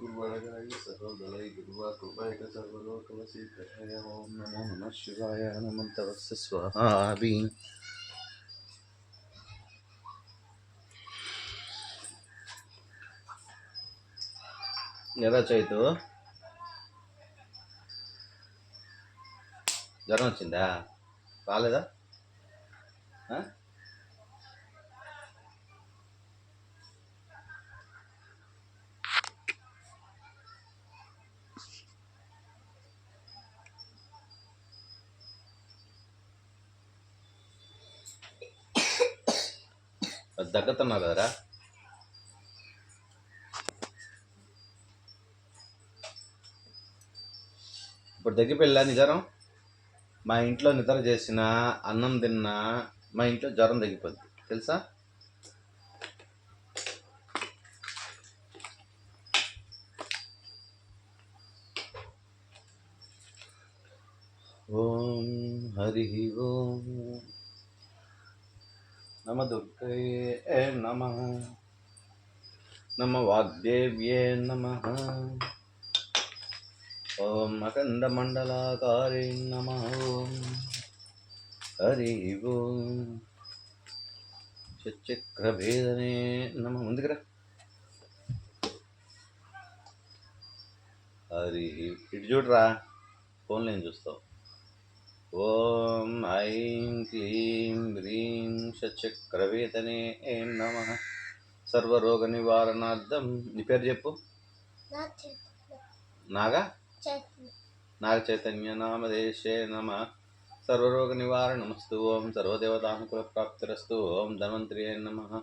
గురువాణగాయ సహోదయ కృపాయక సర్వలోకవసీతాయ ఓం నమో నమ శివాయ హనుమంతవస్సు స్వామి ఎలా చైతు జ్వరం వచ్చిందా? రాలేదా? దగ్గుతున్నావు కదరా. ఇప్పుడు దగ్గిపోయిలా నీ జ్వరం మా ఇంట్లో నిద్ర చేసిన అన్నం తిన్నా మా ఇంట్లో జ్వరం తగ్గిపోద్ది. తెలుసా? ఓం హరి ఓం. నమ దుర్గయే నమ. నమ వాగ్దేవ్యే నమ. ఓం అఖండమండలాకారే నమ. ఓం హరి ఓం. చక్రభేదనే నమ. ముందుకురా. హరి ఇటు చూడరా ఫోన్లో ఏం చూస్తావు? ఓం ఐం క్లీం హ్రీం షచక్రవేదనే ఏం నమ. సర్వరోగ నివారణార్థం నీ పేరు చెప్పు. నాగా నాగ? చైతన్య. నామదేశే నమ. సర్వరోగ నివారణమస్తు ఓం సర్వదేవతానుకూల ప్రాప్తిరస్తు ఓం ధన్వంతరియే నమ.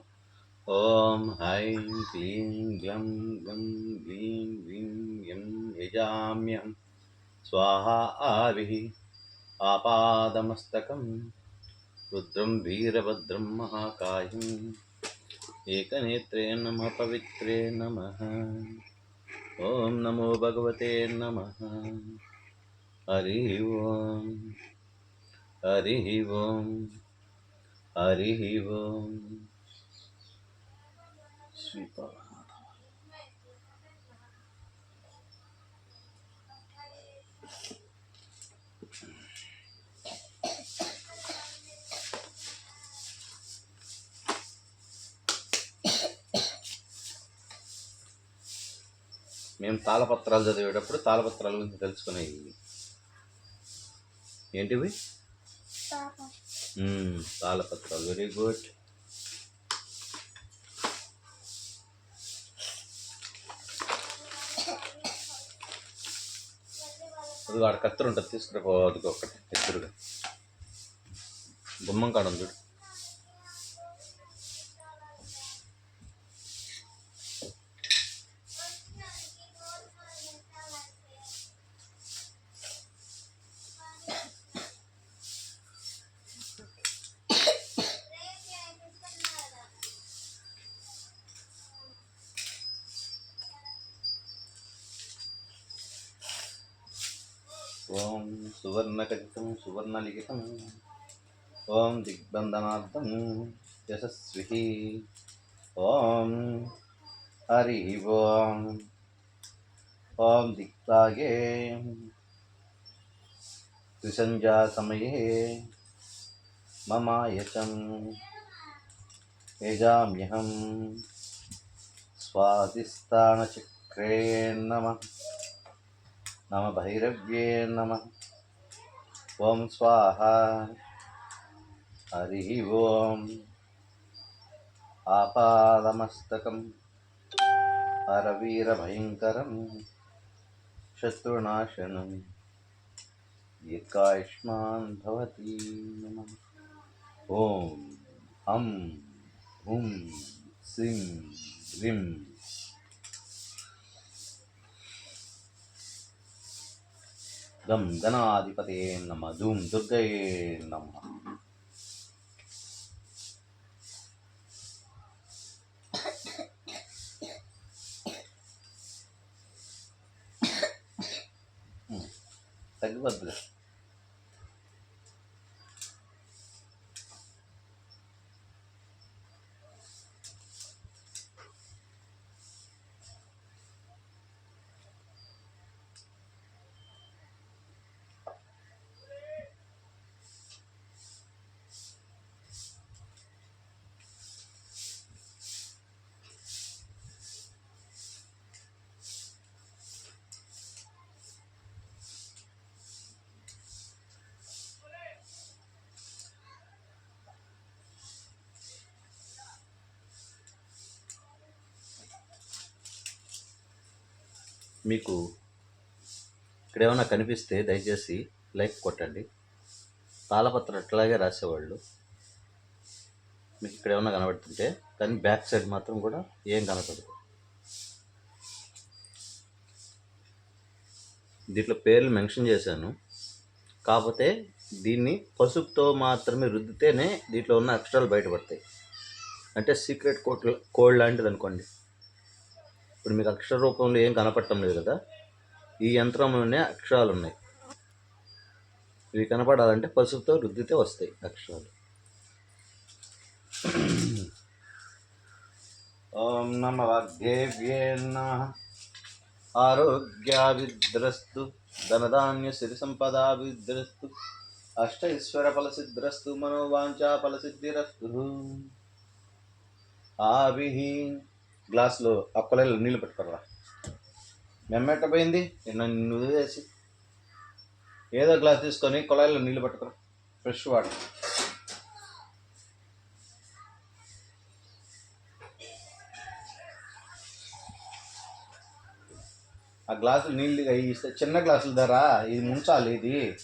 ఓం ఐం క్లీం గ్లం గం గ్లీం గ్లీం యం యజామ్యం. స్వాహా ఆవిః. ఆపాదమస్తకం రుద్రం వీరభద్రం మహాకాయం ఏకనేత్రే నమ పవిత్రే నమ ఓం నమో భగవతే నమ హరి ఓం హరి ఓం హరి ఓం శ్రీపాద మేము తాళపత్రాలు చదివేటప్పుడు తాళపత్రాల గురించి తెలుసుకునేవి ఏంటివి? తాళపత్రాలు. వెరీ గుడ్ అది వాడు కత్తెర ఉంటుంది తీసుకురా అది ఒకటి ఎదురుగా గుమ్మం కాడ ఉంది చూడు. ఓం సువర్ణకటితం సువర్ణలిఖితం ఓం దిగ్బంధనార్థం యశస్వి ఓం హరి ఓం ఓం దిక్తాగే త్రిసంధ్యా సమయే మమాయచం యజామ్యహం స్వాదిస్థానచక్రే నమః నమ భైరవ్యే నమ ఓం స్వాహ హరి ఓం ఆపాదమస్తకం హరవీరభయంకరం శత్రునాశనం దీర్ఘాయుష్మాన్ భవతి నమ ఓం హం హుం సిం గం గణాధిపతే నమ ధూమ్ దుర్గయే నమ తగ్గిపోద్దులే మీకు ఇక్కడ ఏమైనా కనిపిస్తే దయచేసి లైక్ కొట్టండి. తాళపత్రం అట్లాగే రాసేవాళ్ళు. మీకు ఇక్కడ ఏమైనా కనబడుతుంటే కానీ బ్యాక్ సైడ్ మాత్రం కూడా ఏం కనపడదు. దీంట్లో పేర్లు మెన్షన్ చేశాను. కాకపోతే దీన్ని పసుపుతో మాత్రమే రుద్దితేనే దీంట్లో ఉన్న అక్షరాలు బయటపడతాయి. అంటే సీక్రెట్ కోట్ కోడ్ లాంటిది అనుకోండి ఇప్పుడు మీకు అక్షర రూపంలో ఏం కనపడటం లేదు కదా ఈ యంత్రంలోనే అక్షరాలు ఉన్నాయి. ఇవి కనపడాలంటే పసుపుతో రుద్దితే వస్తాయి అక్షరాలు. ఓం నమ వాగ్దేవ్యే నమ. ఆరోగ్యాభిద్రస్తు ధనధాన్య సిరి సంపదాభిద్రస్తు అష్టైశ్వర ఫలసిద్రస్తు మనోవాంఛా ఫలసిద్ధిరస్తు ఆభి గ్లాసులో ఆ నీళ్ళు పెట్టుకోరా మెమ్మెట్ట పోయింది నన్ను నువ్వు వేసి ఏదో గ్లాస్ తీసుకొని కొలాయిలో నీళ్ళు పట్టుకురా ఫ్రెష్ వాటర్ ఆ గ్లాసులు నీళ్ళు ఇస్తే చిన్న గ్లాసులు ధర ఇది ముంచాలి ఇది.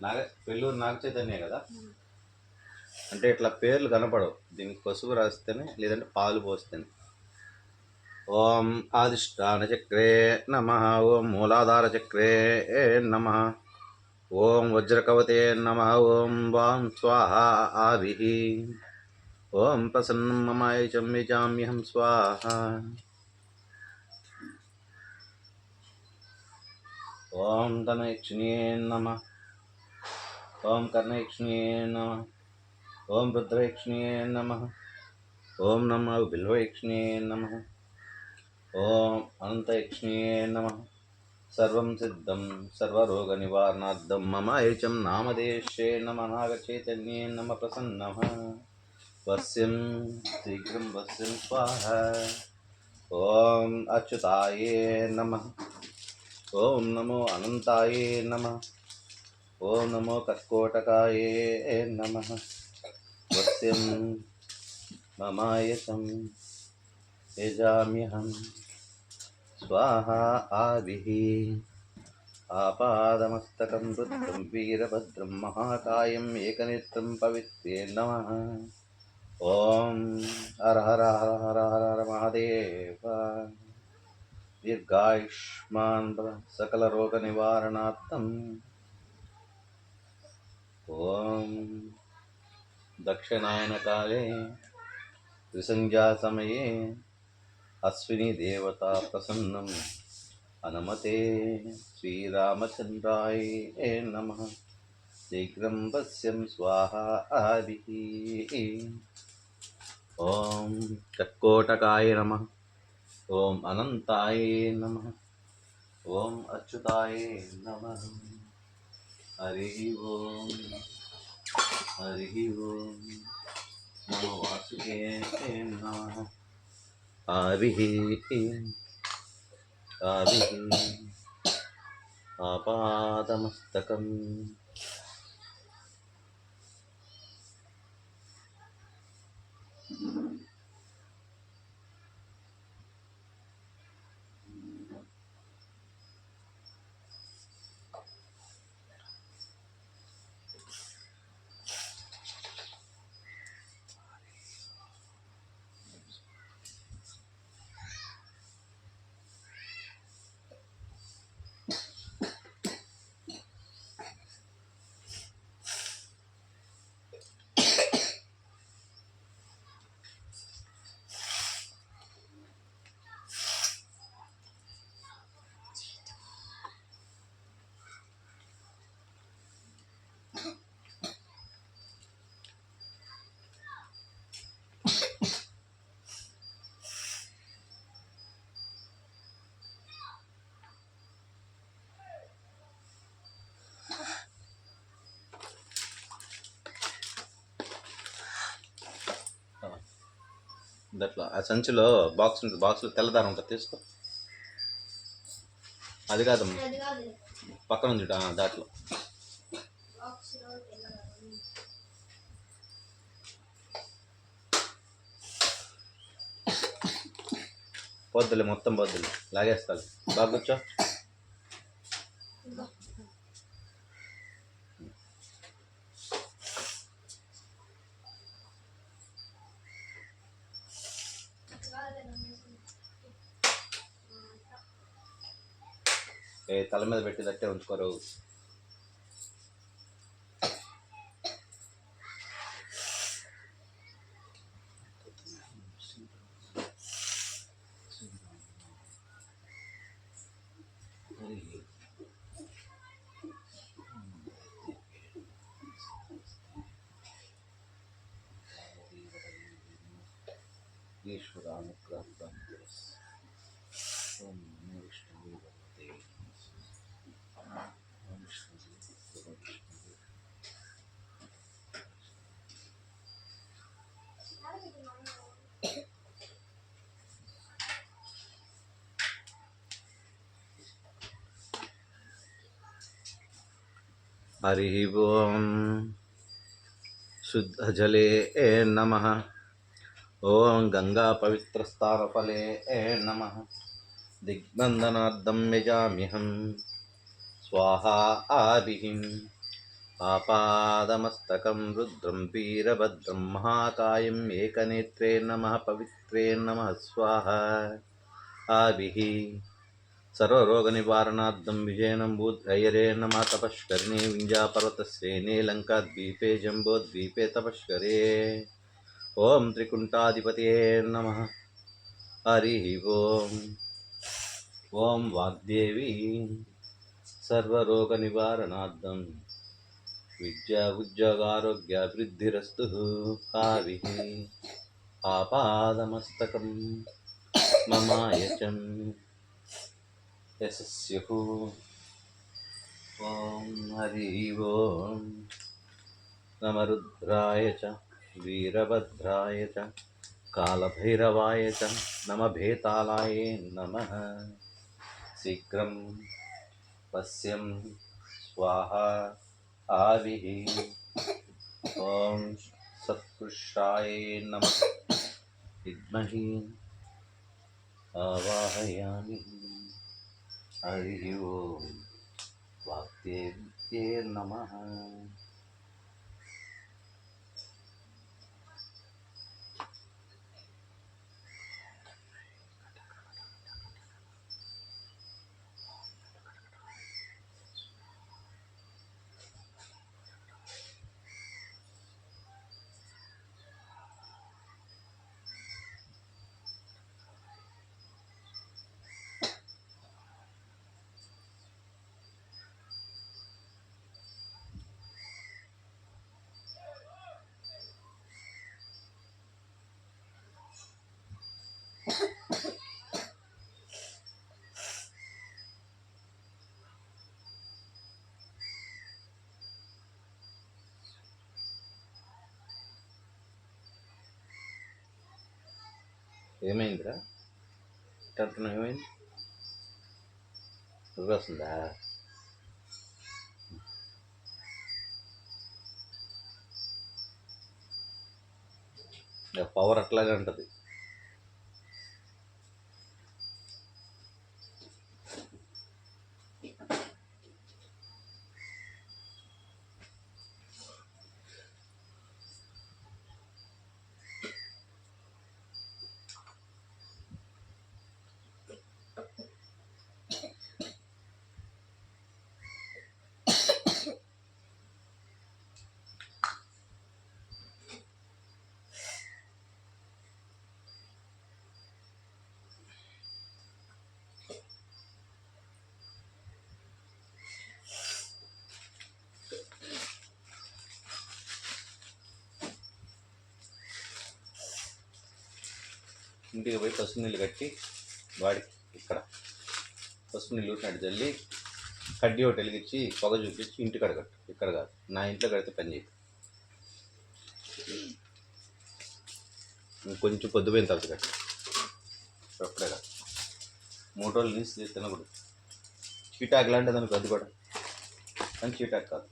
నాగ పెళ్ళూరు నాగ చైతన్య కదా? అంటే ఇట్లా పేర్లు కనపడవు. దీనికి పసుపు రాస్తేనే లేదంటే పాలు పోస్తేనే. ఓం ఆదిష్టాన చక్రే నమ ఓం మూలాధార చక్రే నమ ఓం వజ్రకవతే నమ ఓం వాం స్వాహ ఆభి ఓం ప్రసన్నం మమాయచం యజామ్యహం స్వాహ. ఓం ధనయక్షిణ్యే నమ. ఓం కర్ణయక్షిణ్యే నమ. ఓం రుద్రయక్షిణ్యే నమ. ఓం నమ బిల్వయక్షిణ్యే నమ. ఓం అనంతయక్షిణ్యే నమ. సర్వం సిద్ధం సర్వరోగ నివారణార్థం మమ ఏచం నామదేశే నమ. నాగచైతన్యే నమ ప్రసన్న. వస్యం శీఘ్రం వస్యం స్వాహ. ఓం అచ్యుతాయే నమ. ఓం నమో అనంతాయే నమ. ॐ नमो कर्कोटकाये नमः। सत्यं ममायतं यजाम्यहं स्वाहा आदिः। आपादमस्तकं रुद्रं वीरभद्रं महाकायम् एकनेत्रं पवित्रे नमः। ॐ हरहर हरहर हर हर महादेव। दीर्घायुष्मान् सकलरोगनिवारणार्थं సకలరోగనివారణార్థం ఓం దక్షిణాయనకాలే త్రిసంధ్యాసమये అశ్విని దేవతా ప్రసన్నం హనుమతే శ్రీరామచంద్రాయ నమ శీఘ్రం పశ్యం స్వాహ ఆది ఓం కర్కోటకాయ నమ ఓం అనంతాయ నమ ఓం అచ్యుతాయ నమ హరి ఓం హరి ఓం నమో వాసుకే నమ హరి దాంట్లో ఆ సంచిలో బాక్స్ ఉంటుంది బాక్స్లో తెల్లదారం ఉంటుంది తీసుకో. అది కాదమ్మా కాదు. పక్కన ఉంది దాంట్లో. పొద్దులే మొత్తం పొద్దులే. లాగేస్తాను బాగా కూర్చో. తల మీద పెట్టేదట్టే ఉంచుకోరు. హరి ఓం శుద్ధజలే నమ ఓం గంగా పవిత్రస్థానఫలే నమ దిగ్బంధనార్థం యజామ్యహం స్వాహా ఆదిహిం ఆపాదమస్తకం రుద్రం వీరభద్రం మహాకాయం ఏకనేత్రే నమ పవిత్రే నమ స్వాహ ఆవిః సర్వరోగనివారణార్థం విజయనంబూద్రయరే నమ తపశ్కరిణే వింజాపర్వతశ్రేణే లంకాద్వీపే జంబోద్వీపే తపశ్కరే ఓం త్రికుంటాధిపతయే నమ. హరి ఓం. ఓం వాగ్దేవి. సర్వరోగనివారణార్థం విద్యా ఉద్యోగారోగ్యాభివృద్ధిరస్తు కావి. ఆపాదమస్తకం మమాయచం. యశస్యు ఓం హరి ఓం నమరుద్రాయ చ వీరభద్రాయ చ కాళభైరవాయ చ నమ భేతాళాయ నమ శీఘ్రం పశ్యం స్వాహ ఆవి ఓం సత్పురుషాయ నమ విద్మహి ఆవాహయామి హరి ఓం వాగ్దేవ్యే ఏమైందిరా? అంటున్నావు ఏమైంది? నువ్వు వస్తుందా? పవర్ అట్లాగే ఉంటుంది. ఇంటికి పోయి పసుపు నీళ్ళు కట్టి వాడికి ఇక్కడ. పసుపు నీళ్ళు ఊసినట్టు చల్లి కడ్డీ ఒకటి వెలిగించి పొగ చూపించి ఇంటికాడ కట్టు. ఇక్కడ కాదు. నా ఇంట్లో కడితే పని చేయదు కొంచెం పొద్దుపోయిన తర్వాత కట్టు. అప్పుడే కాదు. మూడు రోజులు నీసి తినకూడదు. చీటాకు లాంటిది అనుకో అది కూడా కానీ చీటాకు కాదు.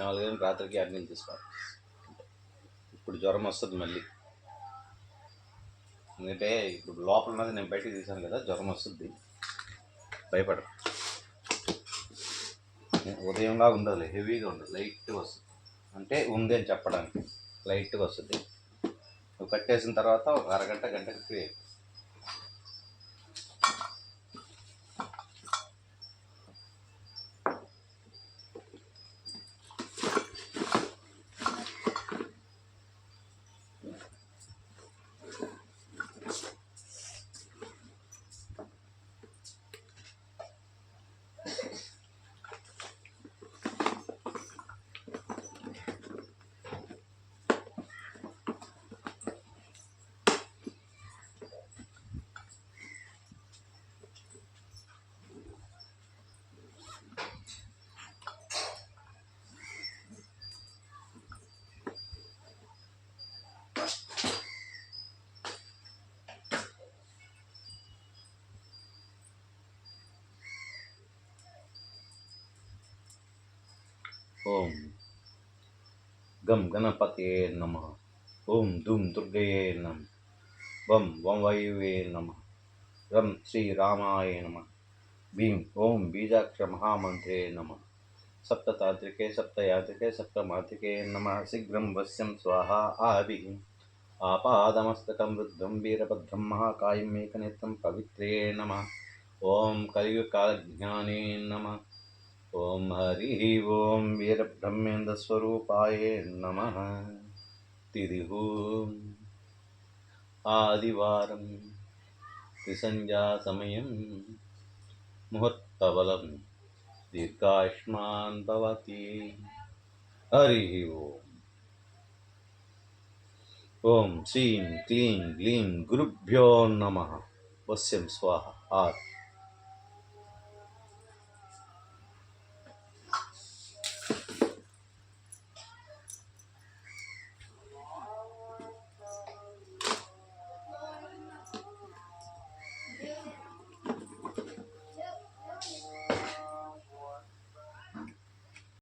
నాలుగు నాలుగైదు రాత్రికి అడ్మిన్ తీసుకోవాలి ఇప్పుడు జ్వరం వస్తుంది మళ్ళీ. ఎందుకంటే ఇప్పుడు లోపల ఉన్నది నేను బయటికి తీసాను కదా జ్వరం వస్తుంది. భయపడ ఉదయంగా ఉండదు హెవీగా ఉండదు లైట్గా వస్తుంది. అంటే ఉంది అని చెప్పడానికి లైట్గా వస్తుంది. నువ్వు కట్టేసిన తర్వాత ఒక అరగంట గంటకి ఫ్రీ అయిపోతుంది ఓం గం గణపతే నమ ఓం ధూమ్ దుర్గయే నమ వం వం వాయువే నమ రం శ్రీరామాయ నమ భీం ఓం బీజాక్ష మహామంత్రే నమ సప్తతాంత్రికే సప్తయాంత్రికే సప్తమాత్రికే నమ శీఘ్రం వశ్యం స్వాహా ఆభి ఆపాదమస్తకం వృద్ధం వీరభద్రం మహాకాయం మేకనేత్రం పవిత్రే నమ ఓం కలియుగకాలజ్ఞానే నమ ఓం హరి ఓం వీరబ్రహ్మేంద్రస్వరూపాయ నమ తిది ఓం ఆదివారం త్రిసంధ్యా సమయం ముహూర్తబలం దీర్ఘాయుష్మాన్ భవతి హరి ఓం ఓం శ్రీం క్లీం గ్లీం గురుభ్యో నమ వశ్యం స్వాహ ఆత్